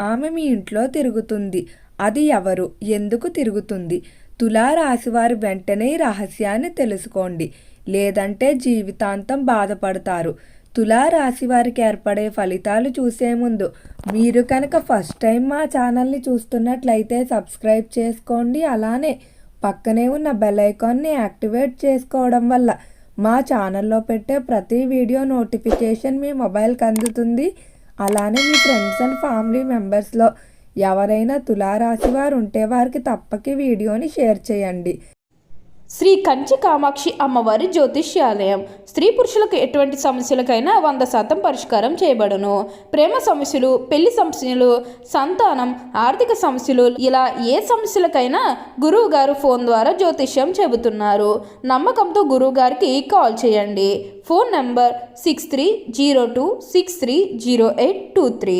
ఆమె మీ ఇంట్లో తిరుగుతుంది. అది ఎవరు? ఎందుకు తిరుగుతుంది? తులారాశివారు వెంటనే ఈ రహస్యాన్ని తెలుసుకోండి. లేదంటే జీవితాంతం బాధపడతారు. తులారాశి వారికి ఏర్పడే ఫలితాలు చూసే ముందు మీరు కనుక ఫస్ట్ టైం మా ఛానల్ని చూస్తున్నట్లయితే సబ్స్క్రైబ్ చేసుకోండి. అలానే పక్కనే ఉన్న బెల్ ఐకాన్ని యాక్టివేట్ చేసుకోవడం వల్ల మా ఛానల్లో పెట్టే ప్రతి వీడియో నోటిఫికేషన్ మీ మొబైల్కి అందుతుంది. అలానే మీ ఫ్రెండ్స్ అండ్ ఫ్యామిలీ మెంబర్స్లో ఎవరైనా తులారాశి వారు ఉంటే వారికి తప్పక వీడియోని షేర్ చేయండి. శ్రీ కంచి కామాక్షి అమ్మవారి జ్యోతిష్యాలయం. స్త్రీ పురుషులకు ఎటువంటి సమస్యలకైనా వంద శాతం పరిష్కారం చేయబడును. ప్రేమ సమస్యలు పెళ్ళి సమస్యలు సంతానం ఆర్థిక సమస్యలు ఇలా ఏ సమస్యలకైనా గురువు గారు ఫోన్ ద్వారా జ్యోతిష్యం చెబుతున్నారు. నమ్మకంతో గురువు గారికి కాల్ చేయండి. Phone number six three zero two six three zero eight two three.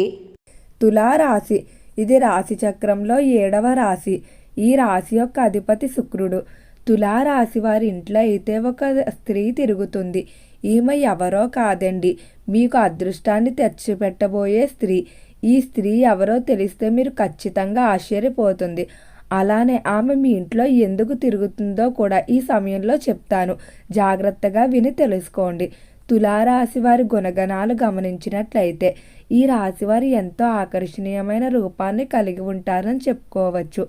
తులారాశి. ఇది రాశి చక్రంలో ఏడవ రాశి. ఈ రాశి యొక్క అధిపతి శుక్రుడు. తులారాశి వారి ఇంట్లో అయితే ఒక స్త్రీ తిరుగుతుంది. ఈమె ఎవరో కాదండి. మీకు అదృష్టాన్ని తెచ్చిపెట్టబోయే స్త్రీ. ఈ స్త్రీ ఎవరో తెలిస్తే మీరు ఖచ్చితంగా ఆశ్చర్యపోతుంది. అలానే ఆమె మీ ఇంట్లో ఎందుకు తిరుగుతుందో కూడా ఈ సమయంలో చెప్తాను. జాగ్రత్తగా విని తెలుసుకోండి. తులారాశి వారి గుణగణాలు గమనించినట్లయితే ఈ రాశివారు ఎంతో ఆకర్షణీయమైన రూపాన్ని కలిగి ఉంటారని చెప్పుకోవచ్చు.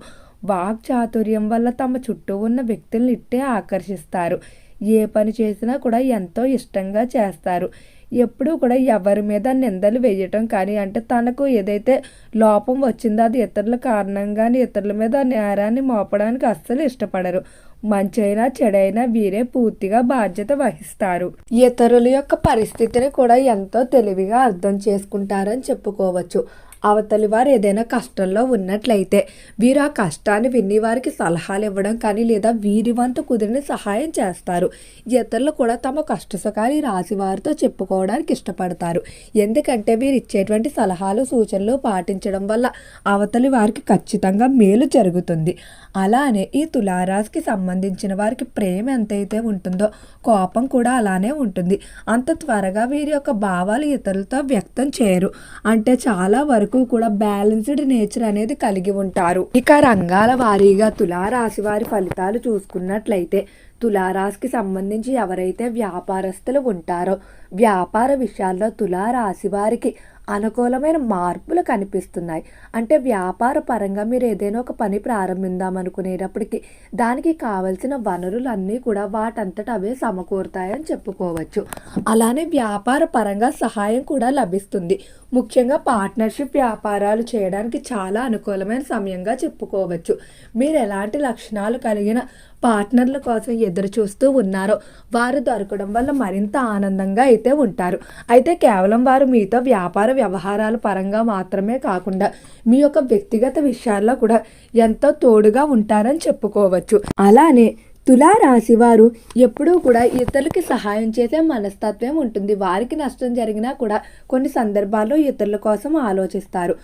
వాక్చాతుర్యం వల్ల తమ చుట్టూ ఉన్న వ్యక్తులను ఇట్టే ఆకర్షిస్తారు. ఏ పని చేసినా కూడా ఎంతో ఇష్టంగా చేస్తారు. ఎప్పుడూ కూడా ఎవరి మీద నిందలు వేయటం కానీ అంటే తనకు ఏదైతే లోపం వచ్చిందో అది ఇతరుల కారణంగానే ఇతరుల మీద నేరాన్ని మోపడానికి అస్సలు ఇష్టపడరు. మంచైనా చెడైనా వీరే పూర్తిగా బాధ్యత వహిస్తారు. ఇతరుల యొక్క పరిస్థితిని కూడా ఎంతో తెలివిగా అర్థం చేసుకుంటారని చెప్పుకోవచ్చు. అవతలి వారు ఏదైనా కష్టంలో ఉన్నట్లయితే వీరు ఆ కష్టాన్ని విని వారికి సలహాలు ఇవ్వడం కానీ లేదా వీరి వంతు కుదిరిన సహాయం చేస్తారు. ఇతరులు కూడా తమ కష్ట సుఖాలు ఈ రాశి వారితో చెప్పుకోవడానికి ఇష్టపడతారు. ఎందుకంటే వీరు ఇచ్చేటువంటి సలహాలు సూచనలు పాటించడం వల్ల అవతలి వారికి ఖచ్చితంగా మేలు జరుగుతుంది. అలానే ఈ తులారాశికి సంబంధించిన వారికి ప్రేమ ఎంతైతే ఉంటుందో కోపం కూడా అలానే ఉంటుంది. అంత త్వరగా వీరి యొక్క భావాలు ఇతరులతో వ్యక్తం చేయరు. అంటే చాలా వరకు కూడా బ్యాలెన్స్డ్ నేచర్ అనేది కలిగి ఉంటారు. ఇక రంగాల వారీగా తులారాశి వారి ఫలితాలు చూసుకున్నట్లయితే తులారాశికి సంబంధించి ఎవరైతే వ్యాపారస్తులు ఉంటారో వ్యాపార విషయాల్లో తులారాశి వారికి అనుకూలమైన మార్పులు కనిపిస్తున్నాయి. అంటే వ్యాపార పరంగా మీరు ఏదైనా ఒక పని ప్రారంభిందాం అనుకునేటప్పటికి దానికి కావలసిన వనరులన్నీ కూడా వాటంతట అవే సమకూరుతాయని చెప్పుకోవచ్చు. అలానే వ్యాపార పరంగా సహాయం కూడా లభిస్తుంది. ముఖ్యంగా పార్ట్నర్షిప్ వ్యాపారాలు చేయడానికి చాలా అనుకూలమైన సమయంగా చెప్పుకోవచ్చు. మీరు ఎలాంటి లక్షణాలు కలిగిన పార్ట్నర్ల కోసం ఎదురు చూస్తూ ఉన్నారో వారు దొరకడం వల్ల మరింత ఆనందంగా అయితే ఉంటారు. అయితే కేవలం వారు మీతో వ్యాపార వ్యవహారాల పరంగా మాత్రమే కాకుండా మీ యొక్క వ్యక్తిగత విషయాల్లో కూడా ఎంతో తోడుగా ఉంటారని చెప్పుకోవచ్చు. అలానే తులారాశి వారు ఎప్పుడూ కూడా ఇతరులకి సహాయం చేసే మనస్తత్వం ఉంటుంది. వారికి నష్టం జరిగినా కూడా కొన్ని సందర్భాల్లో ఇతరుల కోసం ఆలోచిస్తారు.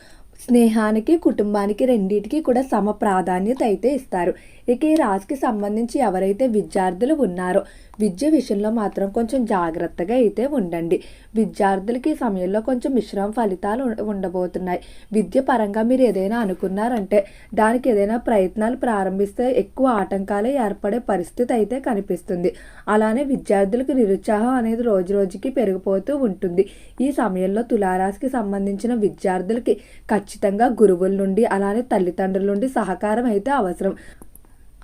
స్నేహానికి కుటుంబానికి రెండింటికి కూడా సమ ప్రాధాన్యత అయితే ఇస్తారు. ఇక ఈ రాశికి సంబంధించి ఎవరైతే విద్యార్థులు ఉన్నారో విద్య విషయంలో మాత్రం కొంచెం జాగ్రత్తగా అయితే ఉండండి. విద్యార్థులకి ఈ సమయంలో కొంచెం మిశ్రమ ఫలితాలు ఉండబోతున్నాయి. విద్య పరంగా మీరు ఏదైనా అనుకున్నారంటే దానికి ఏదైనా ప్రయత్నాలు ప్రారంభిస్తే ఎక్కువ ఆటంకాలే ఏర్పడే పరిస్థితి అయితే కనిపిస్తుంది. అలానే విద్యార్థులకు నిరుత్సాహం అనేది రోజు రోజుకి పెరిగిపోతూ ఉంటుంది. ఈ సమయంలో తులారాశికి సంబంధించిన విద్యార్థులకి ఖచ్చితంగా గురువుల నుండి అలానే తల్లిదండ్రుల నుండి సహకారం అయితే అవసరం.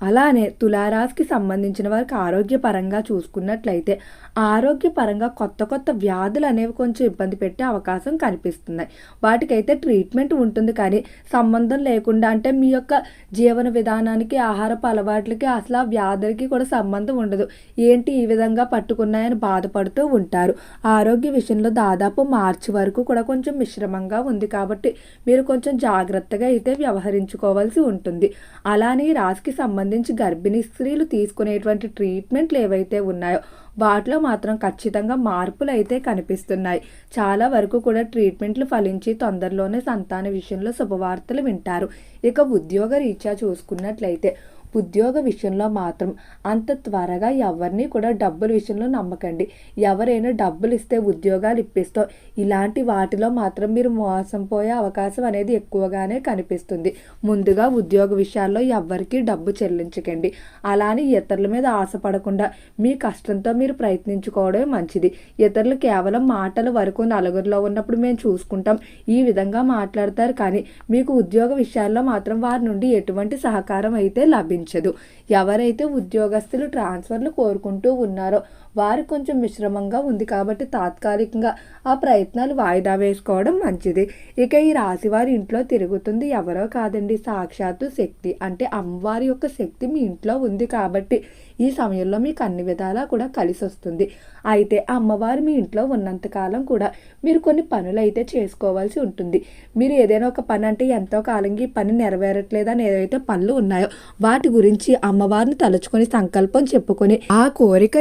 అలానే తులారాశికి సంబంధించిన వారికి ఆరోగ్యపరంగా చూసుకున్నట్లయితే ఆరోగ్యపరంగా కొత్త కొత్త వ్యాధులు అనేవి కొంచెం ఇబ్బంది పెట్టే అవకాశం కనిపిస్తున్నాయి. వాటికైతే ట్రీట్మెంట్ ఉంటుంది కానీ సంబంధం లేకుండా అంటే మీ యొక్క జీవన విధానానికి ఆహారపు అలవాట్లకి అసలు ఆ వ్యాధులకి కూడా సంబంధం ఉండదు. ఏంటి ఈ విధంగా పట్టుకున్నాయని బాధపడుతూ ఉంటారు. ఆరోగ్య విషయంలో దాదాపు మార్చి వరకు కూడా కొంచెం మిశ్రమంగా ఉంది కాబట్టి మీరు కొంచెం జాగ్రత్తగా అయితే వ్యవహరించుకోవాల్సి ఉంటుంది. అలానే ఈ రాశికి సంబంధించి గర్భిణీ స్త్రీలు తీసుకునేటువంటి ట్రీట్మెంట్లు ఏవైతే ఉన్నాయో వాటిలో మాత్రం ఖచ్చితంగా మార్పులు అయితే కనిపిస్తున్నాయి. చాలా వరకు కూడా ట్రీట్మెంట్లు ఫలించి తొందరలోనే సంతాన విషయంలో శుభవార్తలు వింటారు. ఇక ఉద్యోగ రీత్యా చూసుకున్నట్లయితే ఉద్యోగ విషయంలో మాత్రం అంత త్వరగా ఎవరిని కూడా డబ్బుల విషయంలో నమ్మకండి. ఎవరైనా డబ్బులు ఇస్తే ఉద్యోగాలు ఇప్పిస్తాం. ఇలాంటి వాటిలో మాత్రం మీరు మోసం పోయే అవకాశం అనేది ఎక్కువగానే కనిపిస్తుంది. ముందుగా ఉద్యోగ విషయాల్లో ఎవ్వరికీ డబ్బు చెల్లించకండి. అలానే ఇతరుల మీద ఆశపడకుండా మీ కష్టంతో మీరు ప్రయత్నించుకోవడమే మంచిది. ఇతరులు కేవలం మాటల వరకు నలుగురిలో ఉన్నప్పుడు మేము చూసుకుంటాం. ఈ విధంగా మాట్లాడతారు కానీ మీకు ఉద్యోగ విషయాల్లో మాత్రం వారి నుండి ఎటువంటి సహకారం అయితే లభించదు. ఎవరైతే ఉద్యోగస్తులు ట్రాన్స్ఫర్లు కోరుకుంటూ ఉన్నారో వారు కొంచెం మిశ్రమంగా ఉంది కాబట్టి తాత్కాలికంగా ఆ ప్రయత్నాలు వాయిదా వేసుకోవడం మంచిది. ఇక ఈ రాశి వారి ఇంట్లో తిరుగుతుంది ఎవరో కాదండి. సాక్షాత్తు శక్తి అంటే అమ్మవారి యొక్క శక్తి మీ ఇంట్లో ఉంది కాబట్టి ఈ సమయంలో మీకు అన్ని విధాలా కూడా కలిసి వస్తుంది అయితే అమ్మవారు మీ ఇంట్లో ఉన్నంతకాలం కూడా మీరు కొన్ని పనులు అయితే చేసుకోవాల్సి ఉంటుంది. మీరు ఏదైనా ఒక పని అంటే ఎంతో కాలంగా ఈ పని నెరవేరట్లేదని ఏదైతే పనులు ఉన్నాయో వాటి గురించి అమ్మవారిని తలుచుకొని సంకల్పం చెప్పుకొని ఆ కోరిక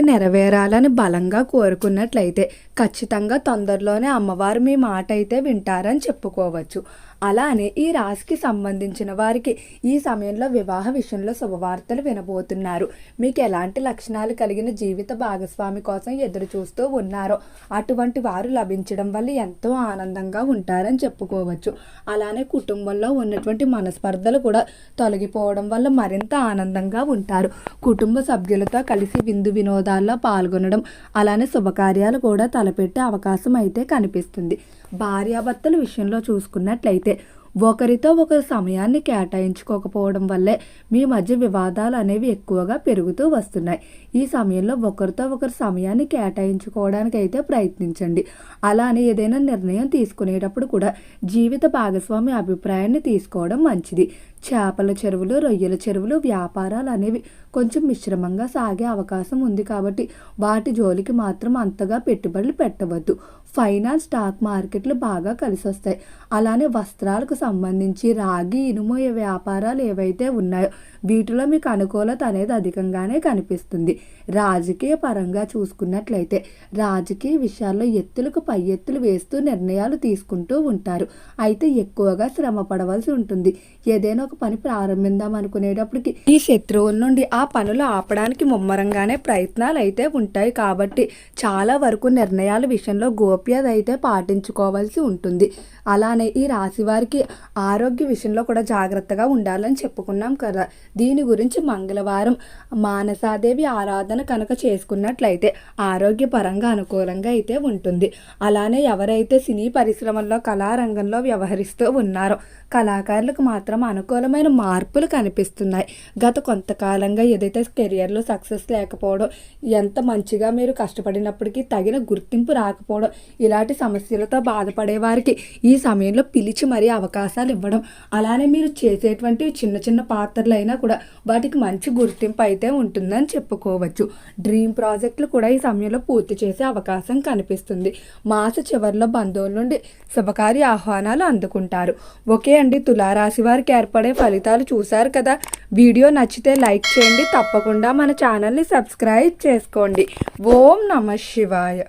నెరవేరాలని బలంగా కోరుకున్నట్లయితే ఖచ్చితంగా తొందరలోనే అమ్మవారు మీ మాట అయితే వింటారని చెప్పుకోవచ్చు. అలానే ఈ రాశికి సంబంధించిన వారికి ఈ సమయంలో వివాహ విషయంలో శుభవార్తలు వినబోతున్నారు. మీకు ఎలాంటి లక్షణాలు కలిగిన జీవిత భాగస్వామి కోసం ఎదురు చూస్తూ ఉన్నారో అటువంటి వారు లభించడం వల్ల ఎంతో ఆనందంగా ఉంటారని చెప్పుకోవచ్చు. అలానే కుటుంబంలో ఉన్నటువంటి మనస్పర్ధలు కూడా తొలగిపోవడం వల్ల మరింత ఆనందంగా ఉంటారు. కుటుంబ సభ్యులతో కలిసి విందు వినోదాల్లో పాల్గొనడం అలానే శుభకార్యాలు కూడా తలపెట్టే అవకాశం అయితే కనిపిస్తుంది. భార్యాభర్తల విషయంలో చూసుకున్నట్లయితే ఒకరితో ఒకరు సమయాన్ని కేటాయించుకోకపోవడం వల్లే మీ మధ్య వివాదాలు అనేవి ఎక్కువగా పెరుగుతూ వస్తున్నాయి. ఈ సమయంలో ఒకరితో ఒకరు సమయాన్ని కేటాయించుకోవడానికి అయితే ప్రయత్నించండి. అలానే ఏదైనా నిర్ణయం తీసుకునేటప్పుడు కూడా జీవిత భాగస్వామి అభిప్రాయాన్ని తీసుకోవడం మంచిది. చేపల చెరువులు రొయ్యల చెరువులు వ్యాపారాలు అనేవి కొంచెం మిశ్రమంగా సాగే అవకాశం ఉంది కాబట్టి వాటి జోలికి మాత్రం అంతగా పెట్టుబడులు పెట్టవద్దు. ఫైనాన్స్ స్టాక్ మార్కెట్లు బాగా కలిసి వస్తాయి అలానే వస్త్రాలకు సంబంధించి రాగి ఇనుము వ్యాపారాలు ఏవైతే ఉన్నాయో వీటిలో మీకు అనుకూలత అనేది అధికంగానే కనిపిస్తుంది. రాజకీయ పరంగా చూసుకున్నట్లయితే రాజకీయ విషయాల్లో ఎత్తులకు పై ఎత్తులు వేస్తూ నిర్ణయాలు తీసుకుంటూ ఉంటారు. అయితే ఎక్కువగా శ్రమ పడవలసి ఉంటుంది. ఏదైనా ఒక పని ప్రారంభిద్దాం అనుకునేటప్పటికి ఈ శత్రువుల నుండి ఆ పనులు ఆపడానికి ముమ్మరంగానే ప్రయత్నాలు అయితే ఉంటాయి. కాబట్టి చాలా వరకు నిర్ణయాల విషయంలో గోప్యత అయితే పాటించుకోవాల్సి ఉంటుంది. అలానే ఈ రాశి వారికి ఆరోగ్య విషయంలో కూడా జాగ్రత్తగా ఉండాలని చెప్పుకున్నాం కదా. దీని గురించి మంగళవారం మానసాదేవి ఆరాధన కనుక చేసుకున్నట్లయితే ఆరోగ్యపరంగా అనుకూలంగా అయితే ఉంటుంది. అలానే ఎవరైతే సినీ పరిశ్రమల్లో కళారంగంలో వ్యవహరిస్తూ ఉన్నారో కళాకారులకు మాత్రం అనుకూలమైన మార్పులు కనిపిస్తున్నాయి. గత కొంతకాలంగా ఏదైతే కెరియర్లో సక్సెస్ లేకపోవడం ఎంత మంచిగా మీరు కష్టపడినప్పటికీ తగిన గుర్తింపు రాకపోవడం ఇలాంటి సమస్యలతో బాధపడే వారికి ఈ సమయంలో పిలిచి మరీ అవకాశాలు ఇవ్వడం అలానే మీరు చేసేటువంటి చిన్న చిన్న పాత్రలు అయినా కూడా వాటికి మంచి గుర్తింపు అయితే ఉంటుందని చెప్పుకోవచ్చు. డ్రీమ్ ప్రాజెక్టులు కూడా ఈ సమయంలో పూర్తి చేసే అవకాశం కనిపిస్తుంది. మాస చివరిలో బంధువుల నుండి శుభకార్య ఆహ్వానాలు అందుకుంటారు. ఓకే అండి తులారాశి వారికి ఏర్పడే ఫలితాలు చూశారు కదా? వీడియో నచ్చితే లైక్ చేయండి తప్పకుండా మన ఛానల్ని సబ్స్క్రైబ్ చేసుకోండి. ఓం నమ శివాయ.